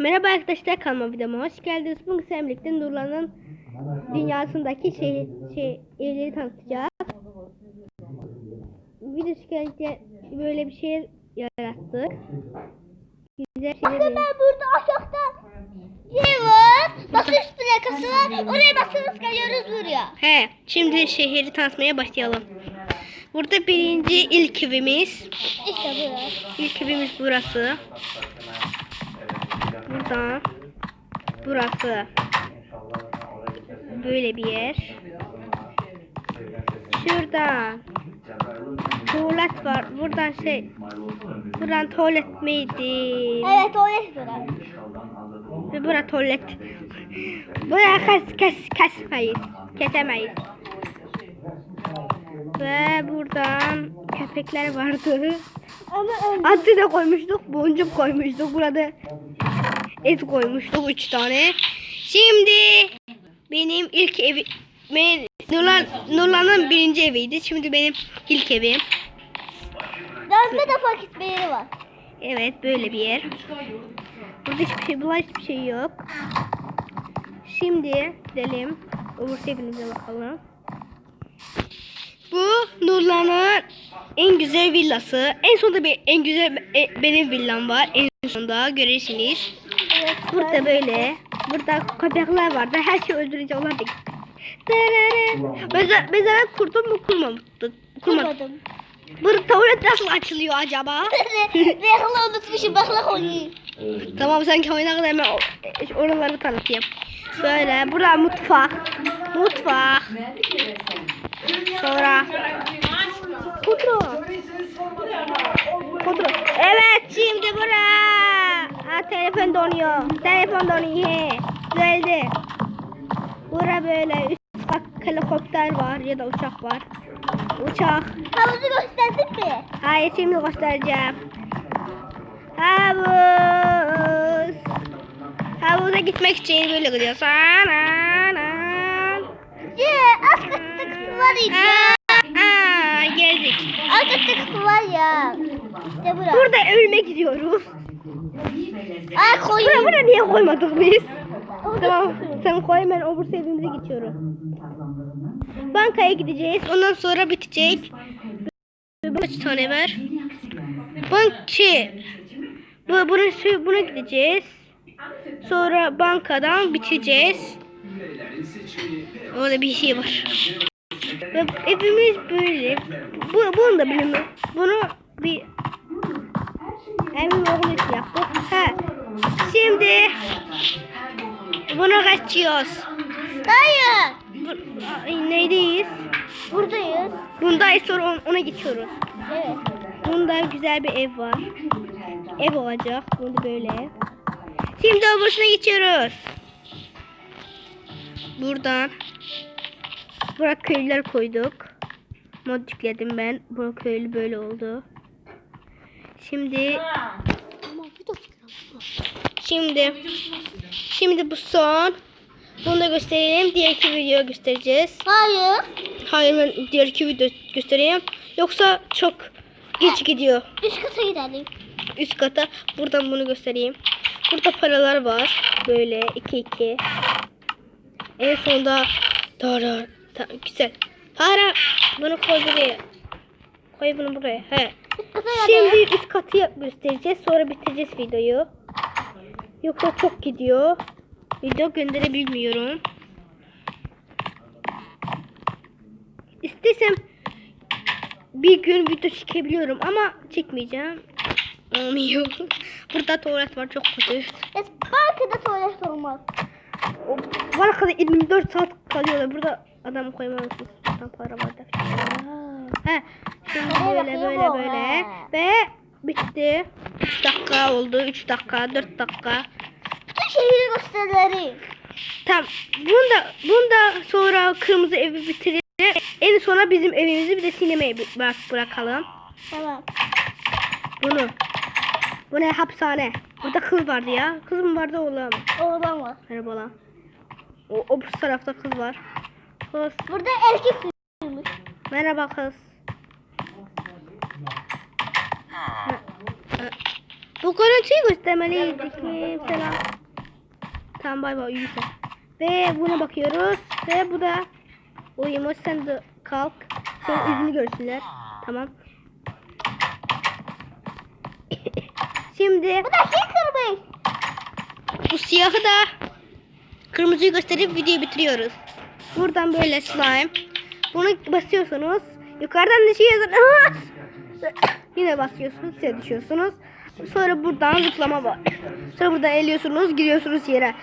Merhaba arkadaşlar kanalıma videoma hoş geldiniz. Bugün sizlerle birlikte Nurlan'ın dünyasındaki şey, şey evleri tanıtacağız. Video şikayette böyle bir şey yarattık. Güzel şeyler Bakın ben burada aşağıda şey var. Basınç plakası var. Oraya basınız geliyoruz buraya. He, şimdi şehri tanıtmaya başlayalım. Burada birinci ilk evimiz. İşte burası. İlk evimiz burası. Buradan burası. Böyle bir yer. Şurada tuvalet var. Buradan şey buradan tuvalet miydi? Evet orası burası. Ve bura tuvalet. Buraya kes kes kesmeyiz. Kesemeyiz. Ve buradan köpekler vardı. Ama Adı da koymuştuk. Boncuk koymuştuk. Burada et koymuştuk. Üç tane. Şimdi benim ilk evi ben, Nurlan, Nurlan'ın birinci eviydi. Şimdi benim ilk evim. dönme de fakir bir yeri var. Evet böyle bir yer. Burada hiçbir şey, burada hiçbir şey yok. Şimdi gidelim. Öbür evimize bakalım. Bu Nurlan'ın en güzel villası. En sonunda bir en güzel e, benim villam var. En sonunda görürsünüz. Evet. Burada böyle. Burada köpekler vardı. Her şeyi öldürünce onlar da gitti. Mesela, mesela kurdun mu. Kurmadık. Kurmadım. Bu tuvalet nasıl açılıyor acaba? Bekle unutmuşum. Bekle koyayım. Tamam sen oyuna kadar hemen oraları tanıtayım. Böyle burada mutfak. Mutfak. Sonra kudro. Kudro. Evet şimdi bura. Telefon donuyor. Telefon donuyor. He. Düzeldi. Bura böyle üst kat helikopter var ya da uçak var. Uçak. Havuzu gösterdik mi? Hayır şimdi göstereceğim. Havuz. Havuza gitmek için böyle gidiyorsun. Ye, az kıtlık var ya. Aa, geldik. Az kıtlık var ya. İşte bura. Burada ölmek gidiyoruz. Ay Buraya, koyayım. buraya niye koymadık biz? Tamam sen koy ben öbür sevdiğimize geçiyorum. Bankaya gideceğiz. Ondan sonra bitecek. Kaç tane var? Bank şey. Bu, burası, buna gideceğiz. Sonra bankadan biteceğiz. Orada bir şey var. Ve evimiz böyle. Bu, bunu da bilmiyorum. Bunu bir kaçıyoruz. Hayır. Bu, ay, neydeyiz? Buradayız. Bundayız sonra on- ona geçiyoruz. Evet. Bunda güzel bir ev var. Ev olacak. Bunu böyle. Şimdi öbürsüne geçiyoruz. Buradan. Buraya köylüler koyduk. Mod yükledim ben. Bu köylü böyle oldu. Şimdi Şimdi Şimdi bu son. Bunu da gösterelim. Diğer iki video göstereceğiz. Hayır. Hayır ben diğer iki video göstereyim. Yoksa çok geç gidiyor. Üst kata gidelim. Üst kata. Buradan bunu göstereyim. Burada paralar var. Böyle iki iki. En sonunda Dara. Ta, güzel. Para. Bunu koy buraya. Koy bunu buraya. He. Şimdi üst katı göstereceğiz. Sonra bitireceğiz videoyu. Yoksa çok gidiyor. Video gönderebilmiyorum. İstesem bir gün video çekebiliyorum ama çekmeyeceğim. Olmuyor. Burada tuvalet var çok kötü. Evet, belki de tuvalet olmaz. O kadar 24 saat kalıyorlar. Burada adam koymalısınız. Buradan para var da. He. Şimdi böyle böyle böyle. Ve bitti. 3 dakika oldu. 3 dakika, 4 dakika. Şehri gösterelim. Tamam. Bunda bunda sonra kırmızı evi bitirir. En sona bizim evimizi bir de sinemaya bırak, bırakalım. Tamam. Bunu. Bu ne hapishane. Burada kız vardı ya. Kız mı vardı oğlum? Oğlan var. Merhaba lan. O, o bu tarafta kız var. Kız. Burada erkek sürüyormuş. Merhaba kız. Bu görüntüyü göstermeliydik mi falan. Tamam bay bay uyuyorsun. Ve buna bakıyoruz. Ve bu da uyumuş. Sen de kalk. Senin yüzünü görsünler. Tamam. Şimdi Bu da şey kırmızı. bu siyahı da kırmızıyı gösterip videoyu bitiriyoruz. Buradan böyle slime. Bunu basıyorsunuz. Yukarıdan düşüyorsunuz. Yine basıyorsunuz. Size düşüyorsunuz. Sonra buradan zıplama var. Sonra buradan eliyorsunuz. Giriyorsunuz yere.